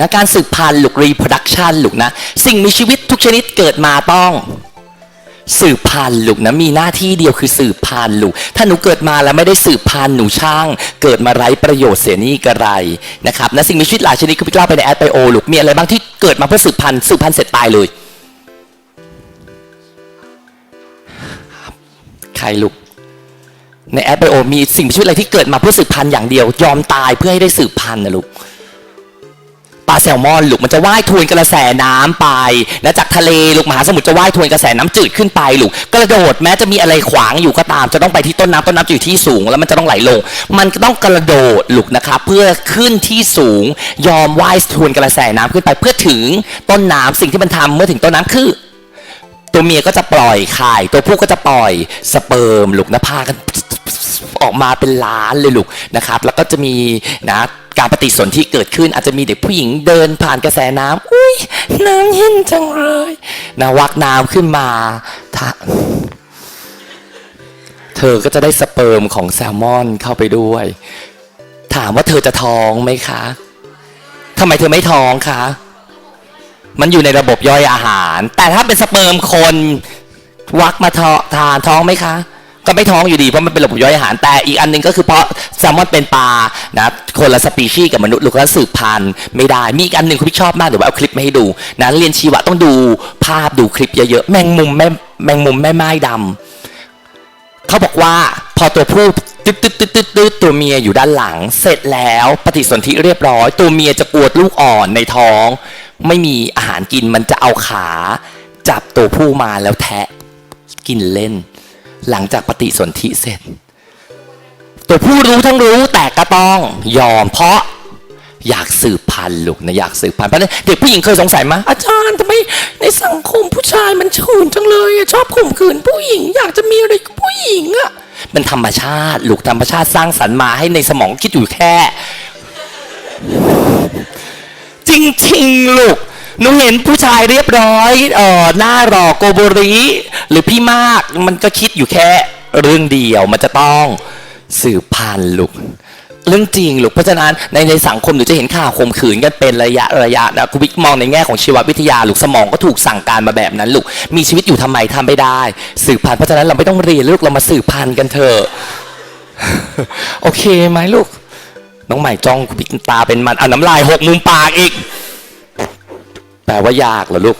นะการสืบพันธุ์ลูก reproduction ลูกนะ สิ่งมีชีวิตทุกชนิดเกิดมาต้อง สืบพันธุ์ลูกนะมีหน้าที่เดียวคือสืบพันธุ์ลูก ถ้าหนูเกิดมาแล้วไม่ได้สืบพันธุ์หนูช่าง เกิดมาไร้ประโยชน์เสียนี่กระไรนะครับนะสิ่งมีชีวิตหลายชนิดคือพี่เล่าไปในแอดไบโอลูกมีอะไรบ้างที่เกิดมาเพื่อสืบพันธุ์สืบพันธุ์เสร็จตายเลยใครลูกในแอดไบโอมีสิ่งมีชีวิตอะไรที่เกิดมาเพื่อสืบพันธุ์อย่างเดียวยอมตายเพื่อให้ได้สืบพันธุ์นะลูก ปลาแซลมอนลูกมันจะว่ายทวนกระแสน้ำไปนะจากทะเลลูกมหาสมุทรจะว่ายทวนกระแสน้ำจืดขึ้นไปลูกกระโดดแม้จะมีอะไรขวางอยู่ก็ตาม จะต้องไปที่ต้นน้ำต้นน้ำจะอยู่ที่สูง แล้วมันจะต้องไหลลง มันก็ต้องกระโดดลูกนะครับเพื่อขึ้นที่สูง ยอมว่ายทวนกระแสน้ำขึ้นไปเพื่อถึงต้นน้ำสิ่งที่มันทำเมื่อถึงต้นน้ำคือตัวเมียก็จะปล่อยไข่ตัวผู้ก็จะปล่อยสเปิร์มลูกนะพากันออกมาเป็นล้านเลยลูกนะครับ แล้วก็จะมีนะ การปฏิสนธิเกิดขึ้นอาจจะมีเด็กผู้หญิงเดินผ่านกระแสน้ำอุ้ยน้ำเย็นจังเลยนะวักน้ำขึ้นมาเธอก็จะได้สเปิร์มของแซลมอนเข้าไปด้วย ถามว่าเธอจะท้องไหมคะทำไมเธอไม่ท้องคะ มันอยู่ในระบบย่อยอาหาร แต่ถ้าเป็นสเปิร์มคน วักมาทอทานท้องไหมคะ ก็ไม่ท้องอยู่ดีเพราะมันเป็นระบบย่อยอาหารแต่อีกอันหนึงก็คือเพราะแซลมอนเป็นปลานะคนละสปีชีส์กับมนุษย์ลูกแล้วสืบพันธุ์ไม่ได้ มีอีกอันหนึ่งคุณพี่ชอบมากเดี๋ยวเอาคลิปมาให้ดูนะเรียนชีวะต้องดูภาพดูคลิปเยอะๆแมงมุมแม่แมงมุมแม่ไม้ดำเขาบอกว่าพอตัวผู้ตึ๊ดตึ๊ดตึ๊ดตึ๊ดตึ๊ดตัวเมียอยู่ด้านหลัง เสร็จแล้วปฏิสนธิเรียบร้อย ตัวเมียจะกวดลูกอ่อนในท้อง ไม่มีอาหารกินมันจะเอาขา จับตัวผู้มาแล้วแทะกินเล่น หลังจากปฏิสนธิเสร็จ ตัวผู้รู้ทั้งรู้แต่ก็ต้องยอมเพราะอยากสืบพันธุ์ลูกนะอยากสืบพันธุ์เพราะนั้นเด็กผู้หญิงเคยสงสัยมาอาจารย์ทำไมในสังคมผู้ชายมันฉุนจังเลยชอบข่มขืนผู้หญิง อยากจะมีอะไรกับผู้หญิงอะมันธรรมชาติลูกธรรมชาติสร้างสรรค์มาให้ในสมองคิดอยู่แค่ จริงๆลูก หนูเห็นผู้ชายเรียบร้อยเอ่อหน้าหล่อโกโบริหรือพี่มากมันก็คิดอยู่แค่เรื่องเดียวมันจะต้องสืบพันธุ์ลูกเรื่องจริงลูกเพราะฉะนั้นในในสังคมหนูจะเห็นข่าวข่มขืนกันเป็นระยะระยะนะคุณวิกมองในแง่ของชีววิทยาลูกสมองก็ถูกสั่งการมาแบบนั้นลูกมีชีวิตอยู่ทำไมทำไม่ได้ สืบพันธุ์เพราะฉะนั้นเราไม่ต้องเรียนลูกเรามาสืบพันธุ์กันเถอะโอเคไหมลูกน้องใหม่จ้องคุณพิกตาเป็นมันเอาน้ำลายหกมุมปากอีก แปลว่ายากเหรอลูก